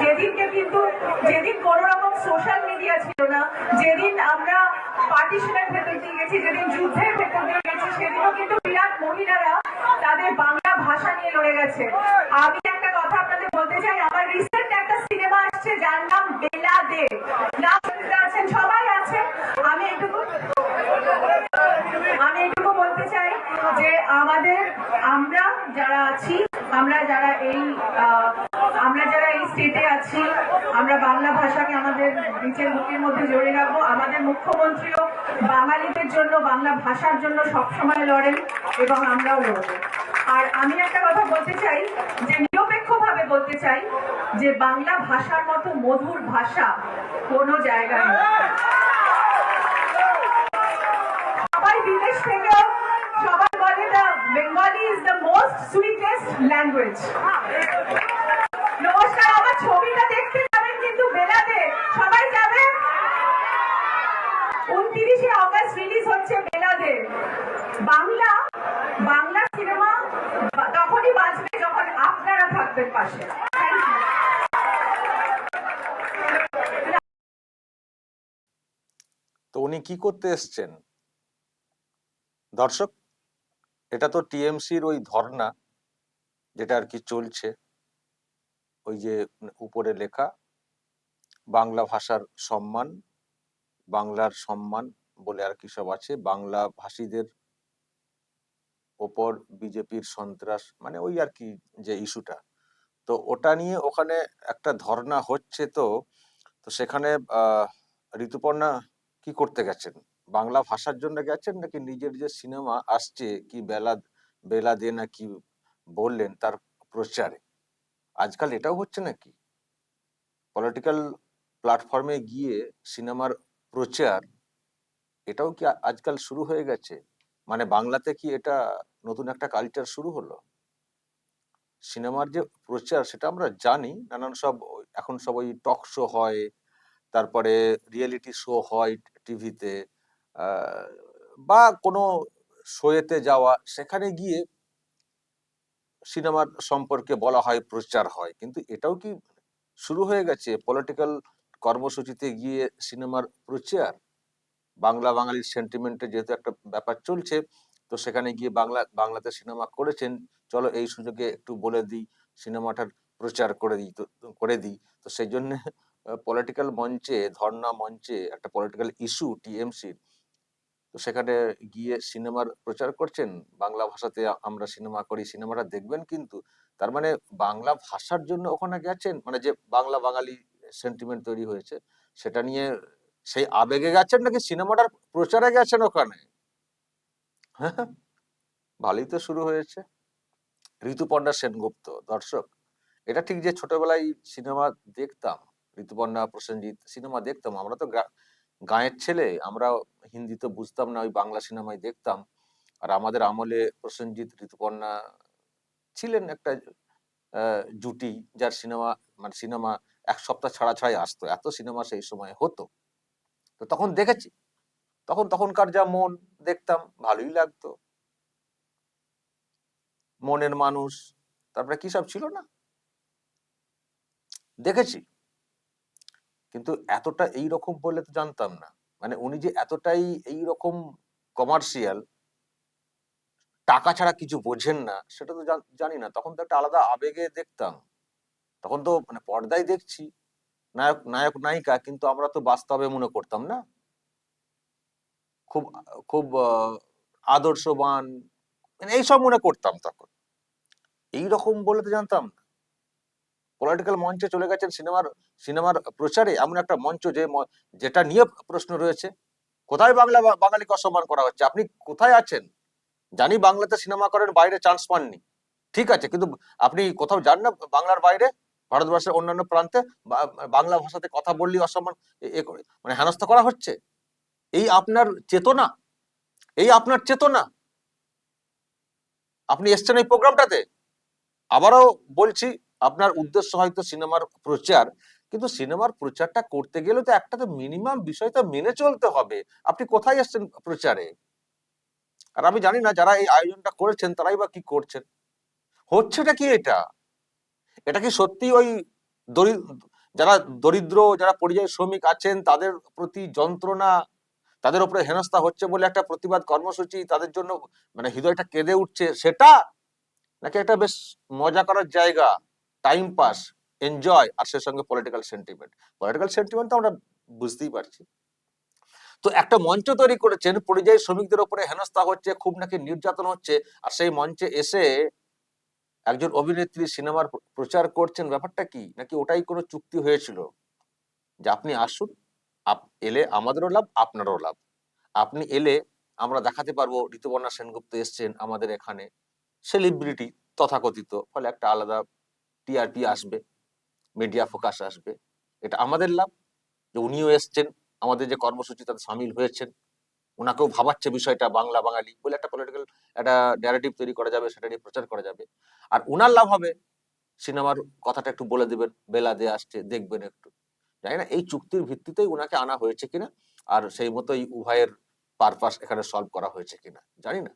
যেদিনকে কিন্তু, যেদিন কোন রকম সোশ্যাল মিডিয়া ছিল না, যেদিন আমরা পার্টিশনের ভেতর দিয়ে গেছি, যেদিন যুদ্ধের ভেতর দিয়ে গেছি, সেদিনও কিন্তু বিরাট মহিলারা তাদের বাংলা ভাষা নিয়ে লড়ে গেছে। আমি একটা কথা আপনাদের বলতে চাই, আমার রিসেন্ট একটা সিনেমা আসছে, যার নাম বেলা দে। আছেন সবাই আছে? আমি এটুকু আমি এটুকু বলতে চাই যে আমাদের, আমরা যারা আছি, আমরা যারা এই আমরা যারা এই স্টেটে আছি, আমরা বাংলা ভাষাকে আমাদের নিচের বুকের মধ্যে জড়িয়ে রাখব। আমাদের মুখ্যমন্ত্রীও বাঙালিদের জন্য, বাংলা ভাষার জন্য সবসময় লড়েন এবং আমরাও লড়ব। আর আমি একটা কথা বলতে চাই, যে নিরপেক্ষভাবে বলতে চাই, যে বাংলা ভাষার মতো মধুর ভাষা কোনো জায়গায় নেই। বিদেশ সবাই বলে Bengali is the most sweetest language নমস্কার আমার ছবিটা দেখতে যাবেন কিন্তু বেলাতে সবাই যাবেন উনত্রিশে অগস্ট রিলিজ হচ্ছে বেলাতে বাংলা বাংলা সিনেমা তখনই বাঁচবে যখন আপনারা থাকবেন পাশে। তো উনি কি করতে এসছেন? দর্শক, এটা তো টিএমসির ওই ধর্না, যেটা আর কি চলছে। ওই যে উপরে লেখা, বাংলা ভাষার সম্মান, বাংলার সম্মান বলে আর কি সব আছে। বাংলা ভাষীদের ওপর বিজেপির সন্ত্রাস মানে ওই আর কি যে ইস্যুটা। তো ওটা নিয়ে ওখানে একটা ধর্না হচ্ছে তো তো সেখানে ঋতুপর্ণা কি করতে গেছেন? বাংলা ভাষার জন্য গেছেন নাকি নিজের যে সিনেমা আসছে, কি বেলা বেলা দে না কি বললেন তার প্রচারে? আজকাল এটাও হচ্ছে নাকি? পলিটিক্যাল প্ল্যাটফর্মে গিয়ে সিনেমার প্রচার, এটাও কি আজকাল শুরু হয়ে গেছে? মানে বাংলাতে কি এটা নতুন একটা কালচার শুরু হলো? সিনেমার যে প্রচার সেটা আমরা জানি। নানান সব এখন সব ওই টক শো হয়, তারপরে রিয়েলিটি শো হয় টিভিতে বা কোনো শোয়েতে যাওয়া, সেখানে গিয়ে সিনেমার সম্পর্কে বলা হয়, প্রচার হয়। কিন্তু এটাও কি শুরু হয়ে গেছে? পলিটিক্যাল কর্মসূচিতে গিয়ে সিনেমার প্রচার? বাংলা বাঙালির সেন্টিমেন্টে যেহেতু একটা ব্যাপার চলছে তো সেখানে গিয়ে বাংলা, বাংলাতে সিনেমা করেছেন। চলো এই সুযোগে একটু বলে দিই, সিনেমাটার প্রচার করে দিই করে দিই। তো সেই জন্য পলিটিক্যাল মঞ্চে, ধর্ণা মঞ্চে একটা পলিটিক্যাল ইস্যু টিএমসির তো সেখানে গিয়ে সিনেমার প্রচার করছেন। বাংলা ভাষাতে আমরা সিনেমা করি, সিনেমাটা দেখবেন কিন্তু তার মানে বাংলা ভাষার জন্য ওখানে গেছেন? মানে যে বাংলা বাঙালি সেন্টিমেন্ট তৈরি হয়েছে, সেটা নিয়ে সেই আবেগে গেছেন নাকি সিনেমাটার প্রচারে গেছেন ওখানে? হ্যাঁ ভালোই তো শুরু হয়েছে। ঋতুপর্ণা সেনগুপ্ত, দর্শক, এটা ঠিক যে ছোটবেলায় সিনেমা দেখতাম, ঋতুপর্ণা, প্রসেনজিৎ, সিনেমা দেখতাম। আমরা তো গাঁয়ের ছেলে আমরা হিন্দি তো বুঝতাম না, ওই বাংলা সিনেমায় দেখতাম। আর আমাদের আমলে প্রসেনজিৎ, ঋতুপর্ণা ছিলেন একটা জুটি, যার সিনেমা মানে সিনেমা এক সপ্তাহ ছাড়া ছাড়াই আসতো। এত সিনেমা সেই সময় হতো। তো তখন দেখেছি। তখন তখনকার যা মন দেখতাম, ভালোই লাগতো। মনের মানুষ, তারপরে কি সব ছিল না? দেখেছি। কিন্তু এতটা এই রকম বলে তো জানতাম না। মানে উনি যে এতটাই এই রকম কমার্শিয়াল টাকা ছাড়া কিছু বোঝেন না, সেটা তো জানি না। তখন তো একটা আলাদা আবেগে দেখতাম। তখন তো মানে পর্দায় দেখছি। নায়ক নায়ক, নায়িকা, কিন্তু আমরা তো বাস্তবে মনে করতাম না। খুব খুব আদর্শবান মানে এইসব মনে করতাম তখন। এই রকম বলে তো জানতাম না। পলিটিক্যাল মঞ্চে চলে গেছেন সিনেমার সিনেমার প্রচারে এমন একটা মঞ্চ যে যেটা নিয়ে প্রশ্ন রয়েছে। কোথায় বাংলা বাঙালিকে অসম্মান করা হচ্ছে? আপনি কোথায় আছেন? জানি বাংলাতে সিনেমা করেন বাইরে চান্স পাননি। ঠিক আছে, কিন্তু আপনি কোথাও যান না বাংলার বাইরে, ভারতবর্ষের অন্যান্য প্রান্তে বাংলা ভাষাতে কথা বললেই অসম্মান, এ করে- মানে হেনস্থা করা হচ্ছে? এই আপনার চেতনা, এই আপনার চেতনা। আপনি এসছেন এই প্রোগ্রামটাতে। আবারও বলছি, আপনার উদ্দেশ্য হয়তো সিনেমার প্রচার, কিন্তু সিনেমার প্রচারটা করতে গেলে তো একটা তো মিনিমাম বিষয় তো মেনে চলতে হবে। আপনি কোথায় এসছেন প্রচারে? আর আমি জানি না যারা এই আয়োজনটা করেছেন, তারাই বা কি করছেন। হচ্ছেটা কি এটা? এটা কি সত্যি ওই দরিদ্র, যারা দরিদ্র, যারা পরিযায়ী শ্রমিক আছেন, তাদের প্রতি যন্ত্রণা তাদের উপরে হেনস্থা হচ্ছে বলে একটা প্রতিবাদ কর্মসূচি তাদের জন্য মানে হৃদয়টা কেঁদে উঠছে, সেটা নাকি একটা বেশ মজা করার জায়গা টাইম পাস এনজয় আর সে সঙ্গে পলিটিক্যাল সেন্টিমেন্ট পলিটিক্যাল সেন্টিমেন্ট তো আমরা বুঝতেই পারছি। তো একটা মঞ্চ তৈরি করেছেন, পরিযায়ী শ্রমিকদের উপরে হেনস্থা হচ্ছে, খুব নাকি নির্যাতন হচ্ছে, আর সেই মঞ্চে এসে একজন অভিনেত্রী সিনেমার প্রচার করছেন, ব্যাপারটা কি? নাকি ওটাই কোনো চুক্তি হয়েছিল? যে আপনি আসুন আপ- এলে আমাদেরও লাভ, আপনারও লাভ। আপনি এলে আমরা দেখাতে পারব, ঋতুপর্ণা সেনগুপ্ত এসছেন আমাদের এখানে। সেলিব্রিটি তথাকথিত, ফলে একটা আলাদা টিআরপি আসবে মিডিয়া ফোকাস আসবে। এটা আমাদের লাভ যে উনিও এসছেন, আমাদের যে কর্মসূচি তাতে সামিল হয়েছেন। ওনাকেও ভাবাচ্ছে বিষয়টা বাংলা বাঙালি বলে একটা পলিটিক্যাল একটা ন্যারেটিভ তৈরি করা যাবে, সেটা নিয়ে প্রচার করা যাবে। আর উনার লাভ হবে, সিনেমার কথাটা একটু বলে দেবেন, বেলা দিয়ে আসছে, দেখবেন একটু। জানি না? এই চুক্তির ভিত্তিতেই ওনাকে আনা হয়েছে কিনা? আর সেই মতোই উভয়ের পারপাস এখানে সলভ করা হয়েছে কিনা? জানি না।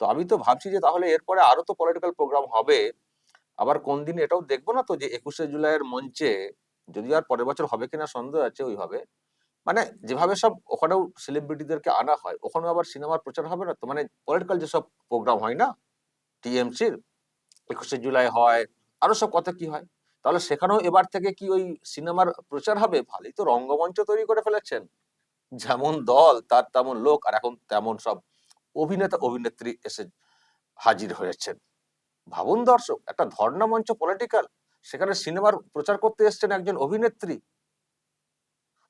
তো আমি তো ভাবছি যে তাহলে এরপরে আরও তো পলিটিক্যাল প্রোগ্রাম হবে। আবার কোন দিন এটাও দেখব না তো যে একুশে জুলাইয়ের মঞ্চে যদি আর পরের বছর হবে কিনা সন্দেহ আছে ওইভাবে। মানে যেভাবে সব ওখানেও সেলিব্রিটিদেরকে আনা হয়, ওখানেও আবার সিনেমার প্রচার হবে না তো? মানে পলিটিক্যাল যেসব প্রোগ্রাম হয় না টিএমসির একুশে জুলাই হয়, আরও সব কথা কি হয়? তাহলে সেখানেও এবার থেকে কি ওই সিনেমার প্রচার হবে? ভালোই তো রঙ্গমঞ্চ তৈরি করে ফেলেছেন। যেমন দল, তার তেমন লোক, আর এখন তেমন সব অভিনেতা, অভিনেত্রী এসে হাজির হয়েছেন। ভাবুন দর্শক, একটা ধর্ণা মঞ্চ পলিটিক্যাল সেখানে সিনেমার প্রচার করতে এসেছেন একজন অভিনেত্রী।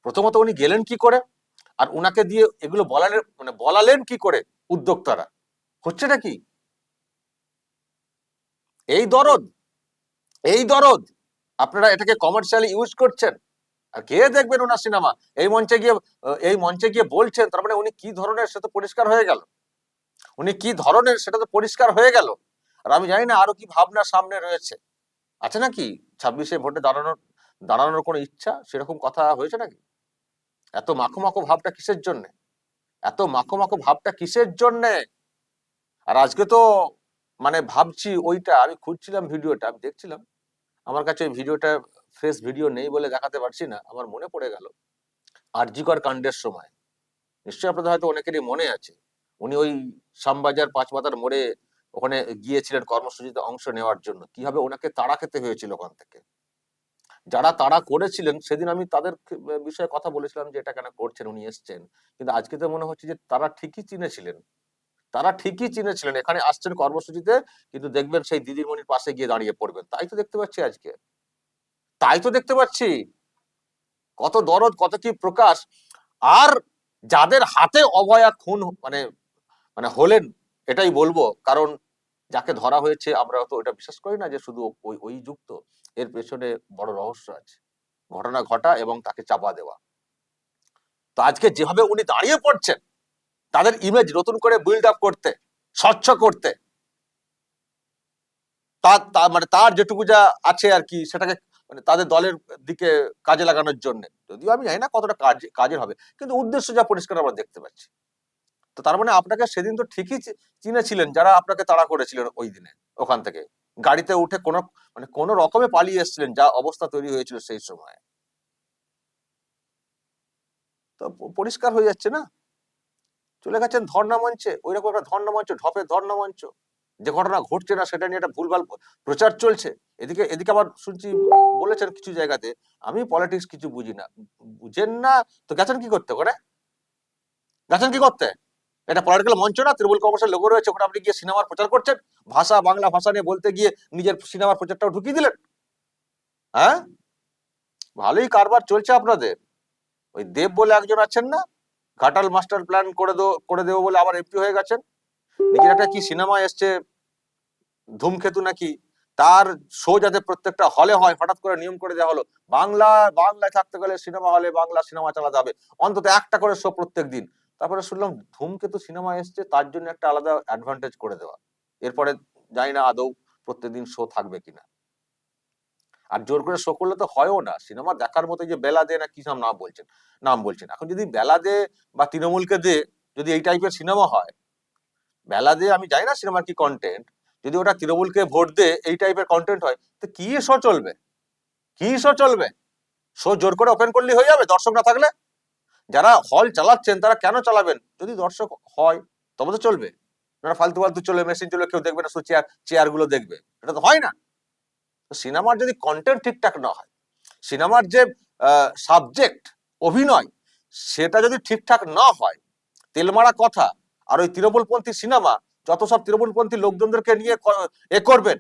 প্রথমত উনি গেলেন কি করে? আর উনাকে দিয়ে এগুলো বলালেন মানে বলালেন কি করে উদ্যোক্তারা? হচ্ছে নাকি এই দরদ এই দরদ আপনারা এটাকে কমার্শিয়ালি ইউজ করছেন? আর কে দেখবেন ওনার সিনেমা এই মঞ্চে গিয়ে এই মঞ্চে গিয়ে বলছেন, তার মানে উনি কি ধরনের সেটা পরিষ্কার হয়ে গেল? উনি কি ধরনের সেটা তো পরিষ্কার হয়ে গেল? আর আমি জানি না আরও কি ভাবনা সামনে রয়েছে। আছে নাকি? ছাব্বিশে ভোটে দাঁড়ানোর দাঁড়ানোর কোনো ইচ্ছা? সেরকম কথা হয়েছে নাকি? এত মাখো মাখো ভাবটা কিসের জন্যে? এত মাখো মাখো ভাবটা কিসের জন্যে? আর আজকে তো মানে ভাবছি ওইটা, আমি খুঁজছিলাম ভিডিওটা, আমি দেখছিলাম। আমার কাছে ওই ভিডিওটা ফ্রেশ ভিডিও নেই বলে দেখাতে পারছি না, আমার মনে পড়ে গেল। আরজিকর কাণ্ডের সময়। নিশ্চয়ই আপনাদের হয়তো অনেকেরই মনে আছে। উনি ওই শ্যামবাজার পাঁচমাতার মোড়ে ওখানে গিয়েছিলেন কর্মসূচিতে অংশ নেওয়ার জন্য। কীভাবে ওনাকে তাড়া খেতে হয়েছিল ওখান থেকে? যারা তাড়া করেছিলেন, সেদিন আমি তাদের বিষয়ে কথা বলেছিলাম যে এটা কেন করছেন, উনি এসছেন। কিন্তু আজকে তো মনে হচ্ছে যে তারা ঠিকই চিনেছিলেন। তারা ঠিকই চিনেছিলেন। এখানে আসছেন কর্মসূচিতে, কিন্তু দেখবেন সেই দিদিমণির পাশে গিয়ে দাঁড়িয়ে পড়বেন। তাই তো দেখতে পাচ্ছি আজকে। তাই তো দেখতে পাচ্ছি। কত দরদ, কত কি প্রকাশ। আর যাদের হাতে অভয়া খুন মানে মানে হলেন, এটাই বলব। কারণ যাকে ধরা হয়েছে, আমরা তো এটা বিশ্বাস করি না যে শুধু ওই ওই যুক্ত। এর পেছনে বড় রহস্য আছে। ঘটনা ঘটা এবং তাকে চাপা দেওয়া। তো আজকে যেভাবে উনি দাঁড়িয়ে পড়ছেন তাদের ইমেজ নতুন করে বিল্ড আপ করতে, স্বচ্ছ করতে। তার মানে তার যেটুকু যা আছে আর কি, সেটাকে মানে তাদের দলের দিকে কাজে লাগানোর জন্য। যদিও আমি জানি না কতটা কাজ, কাজের হবে, কিন্তু উদ্দেশ্য যা পরিষ্কার আমরা দেখতে পাচ্ছি। তো তার মানে আপনাকে সেদিন তো ঠিকই চিনেছিলেন, যারা আপনাকে তাড়া করেছিলেন ওই দিনে, ওখান থেকে। গাড়িতে উঠে কোনো মানে কোনো রকমে পালিয়ে এসেছিলেন, যা অবস্থা তৈরি হয়েছিল সেই সময়। তো পরিষ্কার হয়ে যাচ্ছে না? চলে গেছেন ধর্ণা মঞ্চে ওই রকম একটা ধর্ণা মঞ্চ ঢপের ধর্ণা মঞ্চ যে ঘটনা ঘটছে না, সেটা নিয়ে একটা ভুলভাল প্রচার চলছে। এদিকে এদিকে আবার শুনছি বলেছেন কিছু জায়গাতে, আমি পলিটিক্স কিছু বুঝি না। বুঝেন না, তো গেছেন কি করতে ওখানে? গেছেন কি করতে? এটা পলিটিক্যাল মঞ্চ না, তৃণমূল কংগ্রেসের লোগো রয়েছে, ওখানে আপনি গিয়ে সিনেমার প্রচার করছেন। ভাষা, বাংলা ভাষা নিয়ে বলতে গিয়ে নিজের সিনেমার প্রচারটাও ঢুকিয়ে দিলেন। হ্যাঁ? ভালোই কারবার চলছে আপনাদের। ওই দেব বলে একজন আছেন না? ঘাটাল মাস্টার প্ল্যান করে দো করে দেবো বলে আবার এমপি হয়ে গেছেন। নিজের একটা কি সিনেমা এসছে? ধূমকেতু নাকি? তার শো যাতে প্রত্যেকটা হলে হয়, হঠাৎ করে নিয়ম করে দেওয়া হলো। বাংলা, বাংলায় থাকতে গেলে সিনেমা হলে বাংলা সিনেমা চালাতে হবে অন্তত একটা করে শো প্রত্যেক দিন। তারপরে শুনলাম ধূমকেতু সিনেমা এসছে, তার জন্য একটা আলাদা অ্যাডভান্টেজ করে দেওয়া। এরপরে জানি না আদৌ প্রত্যেকদিন শো থাকবে কিনা। আর জোর করে শো করলে তো হয়ও না। সিনেমা দেখার মতো যে বেলা দে না কি সব নাম বলছেন নাম বলছেন। এখন যদি বেলা দে বা তৃণমূলকে দে, যদি এই টাইপের সিনেমা হয়, বেলা দে আমি জানি না সিনেমার কি কন্টেন্ট যদি ওটা তৃণমূলকে ভোট দে, এই টাইপের কন্টেন্ট হয়, তো কি শো চলবে? কি শো চলবে? শো জোর করে ওপেন করলে হয়ে যাবে, দর্শক না থাকলে? যারা হল চালাচ্ছেন, তারা কেন চালাবেন? যদি দর্শক হয়, তবে তো চলবে। ফালতু ফালতু চলবে মেশিন চলবে কেউ দেখবে না, শুধু চেয়ার চেয়ারগুলো দেখবে। এটা তো হয় না। সিনেমার যদি কন্টেন্ট ঠিকঠাক না হয়, সিনেমার যে সাবজেক্ট অভিনয়, সেটা যদি ঠিকঠাক না হয়, তেলমারা কথা, আর ওই তৃণমূলপন্থী সিনেমা, যত সব তৃণমূলপন্থী লোকজনদেরকে নিয়ে এ করবেন,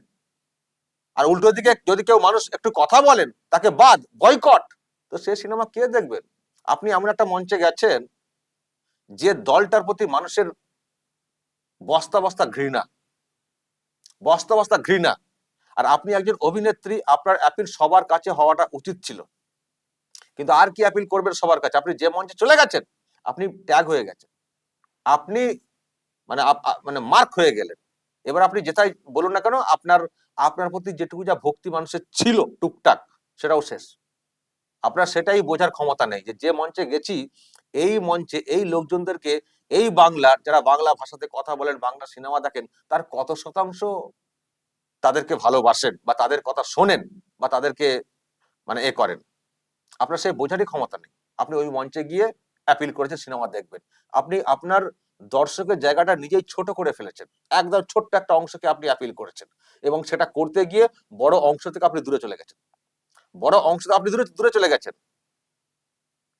আর উল্টো দিকে যদি কেউ মানুষ একটু কথা বলেন, তাকে বাদ বয়কট তো সে সিনেমা কে দেখবেন আপনি এমন একটা মঞ্চে গেছেন, যে দলটার প্রতি মানুষের বস্তা বস্তা ঘৃণা বস্তা বস্তা ঘৃণা। আর আপনি একজন অভিনেত্রী, আপনার অ্যাপিল সবার কাছে হওয়াটা উচিত ছিল। কিন্তু আর কি অ্যাপিল করবেন সবার কাছে? আপনি যে মঞ্চে চলে গেছেন, আপনি ট্যাগ হয়ে গেছেন। আপনি মানে মানে মার্ক হয়ে গেলেন। এবার আপনি যেটাই বলুন না কেন, আপনার আপনার প্রতি যেটুকু যা ভক্তি মানুষের ছিল টুকটাক, সেটাও শেষ। আপনার সেটাই বোঝার ক্ষমতা নেই যে যে মঞ্চে গেছি, এই মঞ্চে, এই লোকজনদেরকে, এই বাংলার যারা বাংলা ভাষাতে কথা বলেন, বাংলা সিনেমা দেখেন, তার কত শতাংশ তাদেরকে ভালোবাসেন বা তাদের কথা শোনেন বা তাদেরকে মানে এ করেন। আপনার সেই বোঝারই ক্ষমতা নেই। আপনি ওই মঞ্চে গিয়ে অ্যাপিল করেছেন, সিনেমা দেখবেন। আপনি আপনার দর্শকের জায়গাটা নিজেই ছোট করে ফেলেছেন। একদম ছোট্ট একটা অংশকে আপনি অ্যাপিল করেছেন এবং সেটা করতে গিয়ে বড় অংশ থেকে আপনি দূরে চলে গেছেন। বড় অংশ আপনি দূরে দূরে চলে গেছেন।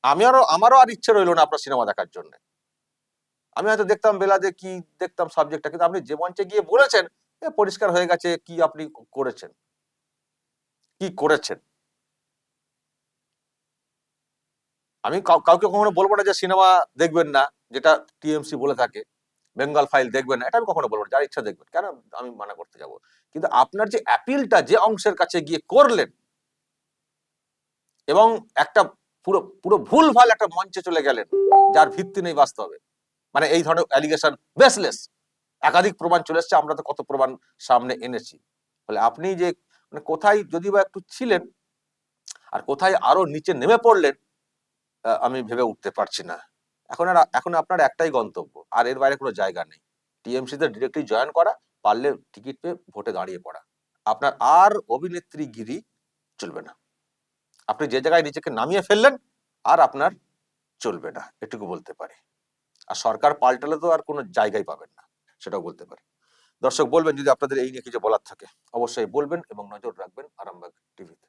আমি আরও, আমারও আর ইচ্ছে রইল না আপনার সিনেমা দেখার জন্য। আমি হয়তো দেখতাম বেলাতে কি দেখতাম সাবজেক্টটা কিন্তু আপনি যে মঞ্চে গিয়ে বলেছেন পরিষ্কার হয়ে গেছে কি আপনি করেছেন? কি করেছেন? আমি কাউকে কখনো বলব না যে সিনেমা দেখবেন না, যেটা টিএমসি বলে থাকে, বেঙ্গল ফাইল দেখবেন না, এটা আমি কখনো বলব না, যার ইচ্ছা দেখবেন, কেন আমি মানা করতে যাব? কিন্তু আপনার যে অ্যাপিলটা যে অংশের কাছে গিয়ে করলেন, এবং একটা পুরো পুরো ভুল ভালো একটা মঞ্চে চলে গেলেন, যার ভিত্তি নেই বাস্তবে মানে এই ধরনের অ্যালিগেশন বেসলেস একাধিক প্রমাণ চলে এসছে, আমরা তো কত প্রমাণ সামনে এনেছি। ফলে আপনি যে মানে কোথায় যদি বা একটু ছিলেন আর কোথায় আরও নিচে নেমে পড়লেন আমি ভেবে উঠতে পারছি না। এখন আর, এখন আপনার একটাই গন্তব্য, আর এর বাইরে কোনো জায়গা নেই। টিএমসি তে ডিরেক্টলি জয়েন করা, পারলে টিকিট পেয়ে ভোটে দাঁড়িয়ে পড়া। আপনার আর অভিনেত্রী গিরি চলবে না। আপনি যে জায়গায় নিজেকে নামিয়ে ফেললেন, আর আপনার চলবে না, এটুকু বলতে পারি। আর সরকার পাল্টালে তো আর কোনো জায়গায় পাবেন না। সেটাও বলতে পারি। দর্শক বলবেন যদি আপনাদের এই নিয়ে কিছু বলার থাকে, অবশ্যই বলবেন এবং নজর রাখবেন আরামবাগ টিভিতে।